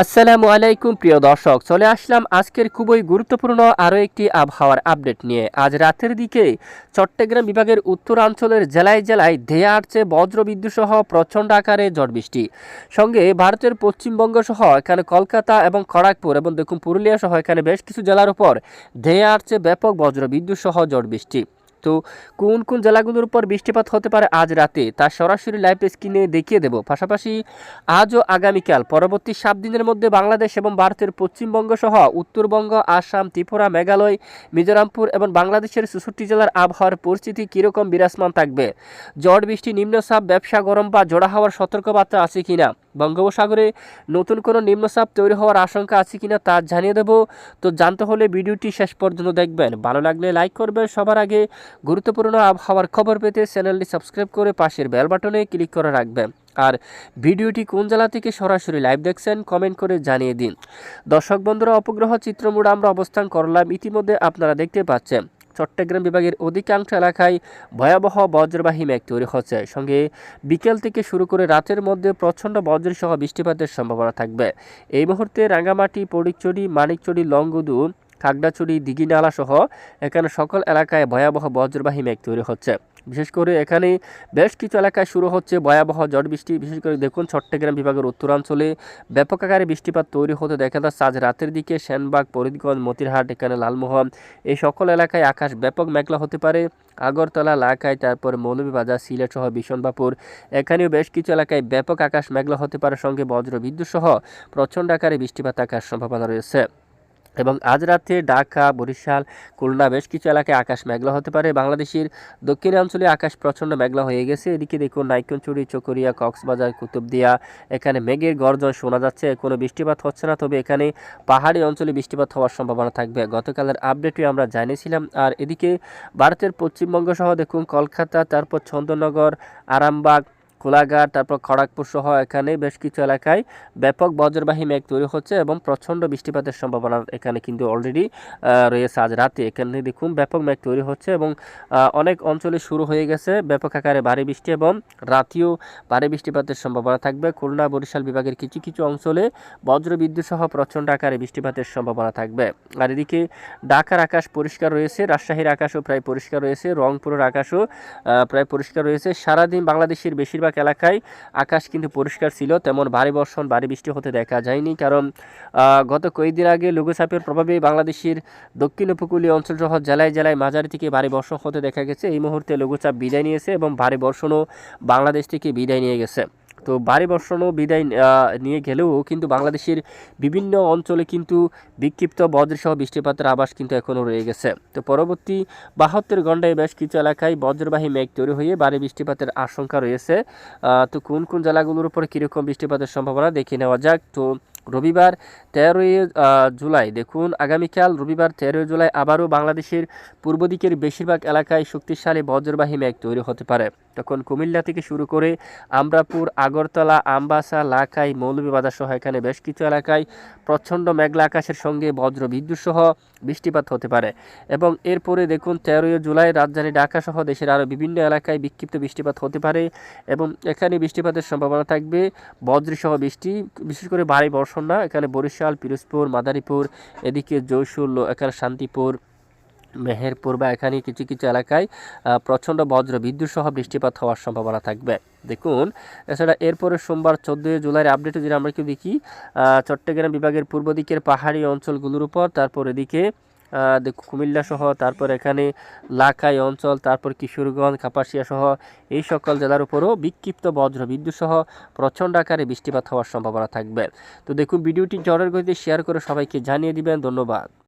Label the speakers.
Speaker 1: আসসালামু আলাইকুম, প্রিয় দর্শক। চলে আসলাম আজকের খুবই গুরুত্বপূর্ণ আরও একটি আবহাওয়ার আপডেট নিয়ে। আজ রাতের দিকে চট্টগ্রাম বিভাগের উত্তরাঞ্চলের জেলায় জেলায় ধেয়ে বজ্রবিদ্যুৎ সহ প্রচণ্ড আকারে ঝড় বৃষ্টি। সঙ্গে ভারতের পশ্চিমবঙ্গ সহ এখানে কলকাতা এবং খড়গপুর এবং দেখুন পুরুলিয়া সহ এখানে বেশ কিছু জেলার উপর ধেয়ে আসছে ব্যাপক বজ্রবিদ্যুৎ সহ ঝড় বৃষ্টি। তো কোন কোন জেলাগুলোর উপর বৃষ্টিপাত হতে পারে আজ রাতে তা সরাসরি লাইভ স্ক্রিনে দেখিয়ে দেব। পাশাপাশি আজ ও আগামীকাল পরবর্তী সাত দিনের মধ্যে বাংলাদেশ এবং ভারতের পশ্চিমবঙ্গ সহ উত্তরবঙ্গ, আসাম, ত্রিপুরা, মেঘালয়, মিজোরামপুর এবং বাংলাদেশের চৌষট্টি জেলার আবহাওয়ার পরিস্থিতি কীরকম বিরাজমান থাকবে? ঝড়, বৃষ্টি, নিম্নচাপ, ব্যবসা গরম বা জোড়া হওয়ার সতর্কবার্তা আছে কিনা? বঙ্গোপসাগরে নতুন কোনো নিম্নচাপ তৈরি হওয়ার আশঙ্কা আছে কিনা তা জানিয়ে দেব। তো জানতে হলে ভিডিওটি শেষ পর্যন্ত দেখবেন। ভালো লাগলে লাইক করবেন। সবার আগে গুরুত্বপূর্ণ আবহাওয়ার খবর পেতে চ্যানেলটি সাবস্ক্রাইব করে পাশের বেল বাটনে ক্লিক করে রাখবেন। আর ভিডিওটি কোন জেলা থেকে সরাসরি লাইভ দেখছেন কমেন্ট করে জানিয়ে দিন। দর্শক বন্ধুরা, অপগ্রহ চিত্রমুড় আমরা অবস্থান করলাম। ইতিমধ্যে আপনারা দেখতে পাচ্ছেন চট্টগ্রাম বিভাগের অধিকাংশ এলাকায় ভয়াবহ বজ্রবাহী মেঘ তৈরি হচ্ছে। সঙ্গে বিকেল থেকে শুরু করে রাতের মধ্যে প্রচণ্ড বজ্রসহ বৃষ্টিপাতের সম্ভাবনা থাকবে। এই মুহূর্তে রাঙ্গামাটি পড়িচড়ি মানিকচড়ি লংগুদু, খাগড়াছড়ি দিঘিনালা সহ এখানে সকল এলাকায় ভয়াবহ বজ্রবাহী মেঘ তৈরি হচ্ছে। বিশেষ করে এখানে বেশ কিছু এলাকায় শুরু হচ্ছে ভয়াবহ ঝড় বৃষ্টি। বিশেষ করে দেখুন, চট্টগ্রাম বিভাগের উত্তরাঞ্চলে ব্যাপক আকারে বৃষ্টিপাত তৈরি হতে দেখা যাচ্ছে আজ রাতের দিকে সেনবাগ, ফরিদগঞ্জ, মতিরহাট, এখানে লালমোহন, এই সকল এলাকায় আকাশ ব্যাপক মেঘলা হতে পারে। আগরতলা লাখাই তারপর মৌলভীবাজার সিলেট সহ বিশনবাপুর এখানেও বেশ কিছু এলাকায় ব্যাপক আকাশ মেঘলা হতে পারে। সঙ্গে বজ্র বিদ্যুৎ সহ প্রচণ্ড আকারে বৃষ্টিপাত আকাশ সম্ভাবনা রয়েছে। এবং আজ রাতে ঢাকা, বরিশাল, খুলনা বেশ কিছু এলাকায় আকাশ মেঘলা হতে পারে। বাংলাদেশের দক্ষিণাঞ্চলে আকাশ প্রচণ্ড মেঘলা হয়ে গেছে। এদিকে দেখুন, নাইকনচুরি, চকরিয়া, কক্সবাজার, কুতুবদিয়া, এখানে মেঘের গর্জন শোনা যাচ্ছে। কোনো বৃষ্টিপাত হচ্ছে না, তবে এখানে পাহাড়ি অঞ্চলে বৃষ্টিপাত হওয়ার সম্ভাবনা থাকবে। গতকালের আপডেটে আমরা জানিয়েছিলাম। আর এদিকে ভারতের পশ্চিমবঙ্গ সহ দেখুন, কলকাতা, তারপর চন্দননগর আরামবাগ কোলাঘাট তারপর খড়গপুর সহ এখানে বেশ কিছু এলাকায় ব্যাপক বজ্রবাহী মেঘ তৈরি হচ্ছে এবং প্রচণ্ড বৃষ্টিপাতের সম্ভাবনা এখানে কিন্তু অলরেডি রয়েছে আজ রাতে। এখানে দেখুন ব্যাপক মেঘ তৈরি হচ্ছে এবং অনেক অঞ্চলে শুরু হয়ে গেছে ব্যাপক আকারে ভারী বৃষ্টি এবং রাতেও ভারী বৃষ্টিপাতের সম্ভাবনা থাকবে। খুলনা, বরিশাল বিভাগের কিছু কিছু অঞ্চলে বজ্রবিদ্যুৎ সহ প্রচণ্ড আকারে বৃষ্টিপাতের সম্ভাবনা থাকবে। আর এদিকে ঢাকার আকাশ পরিষ্কার রয়েছে, রাজশাহীর আকাশও প্রায় পরিষ্কার রয়েছে, রংপুরের আকাশও প্রায় পরিষ্কার রয়েছে। সারাদিন বাংলাদেশের বেশিরভাগ এলাকায় আকাশ কিন্তু পরিষ্কার ছিল, তেমন ভারী বর্ষণ, ভারী বৃষ্টি হতে দেখা যায়নি। কারণ গত কয়েকদিন আগে লঘুচাপের প্রভাবে বাংলাদেশের দক্ষিণ উপকূলীয় অঞ্চল সহ জেলায় জেলায় মাঝারি থেকে ভারী বর্ষণ হতে দেখা গেছে। এই মুহূর্তে লঘুচাপ বিদায় নিয়েছে এবং ভারী বর্ষণও বাংলাদেশ থেকে বিদায় নিয়ে গেছে। তো ভারী বর্ষণও বিদায় নিয়ে গেলেও কিন্তু বাংলাদেশের বিভিন্ন অঞ্চলে কিন্তু বিক্ষিপ্ত বজ্রসহ বৃষ্টিপাতের আবাস কিন্তু এখনও রয়ে গেছে। তো পরবর্তী বাহাত্তর ঘন্টায় বেশ কিছু এলাকায় বজ্রবাহী মেঘ তৈরি হয়ে ভারী বৃষ্টিপাতের আশঙ্কা রয়েছে। তো কোন কোন জেলাগুলোর উপর কীরকম বৃষ্টিপাতের সম্ভাবনা দেখে নেওয়া যাক। তো রবিবার তেরোই জুলাই, দেখুন, আগামীকাল রবিবার তেরোই জুলাই আবারও বাংলাদেশের পূর্ব দিকের বেশিরভাগ এলাকায় শক্তিশালী বজ্রবাহী মেঘ তৈরি হতে পারে। তখন কুমিল্লা থেকে শুরু করে আমরাপুর, আগরতলা, আমবাসা, লাখাই, মৌলভীবাজার সহ এখানে বেশ কিছু এলাকায় প্রচণ্ড মেঘলা আকাশের সঙ্গে বজ্র বিদ্যুৎ সহ বৃষ্টিপাত হতে পারে। এবং এরপরে দেখুন, তেরোই জুলাই রাজধানী ঢাকা সহ দেশের আরও বিভিন্ন এলাকায় বিক্ষিপ্ত বৃষ্টিপাত হতে পারে এবং এখানে বৃষ্টিপাতের সম্ভাবনা থাকবে। বজ্রসহ বৃষ্টি, বিশেষ করে ভারী বর্ষণ না, এখানে বরিশাল, পিরোজপুর, মাদারীপুর, এদিকে জয়সুর লো- এখানে শান্তিপুর মেহেরপুর বা এখানে কিছু কিছু এলাকায় প্রচণ্ড বজ্র, বিদ্যুৎ সহ বৃষ্টিপাত হওয়ার সম্ভাবনা থাকবে। দেখুন, এছাড়া এরপরে সোমবার চোদ্দোই জুলাইয়ের আপডেটে যদি আমরা কি দেখি চট্টগ্রাম বিভাগের পূর্ব দিকের পাহাড়ি অঞ্চলগুলোর উপর, তারপর এদিকে কুমিল্লা সহ, তারপর এখানে লাখাই অঞ্চল, তারপর কিশোরগঞ্জ, কাপাসিয়া সহ, এই সকল জেলার উপরও বিক্ষিপ্ত বজ্র, বিদ্যুৎ সহ প্রচণ্ড আকারে বৃষ্টিপাত হওয়ার সম্ভাবনা থাকবে। তো দেখুন, ভিডিওটি জ্বরের গতিতে শেয়ার করে সবাইকে জানিয়ে দিবেন। ধন্যবাদ।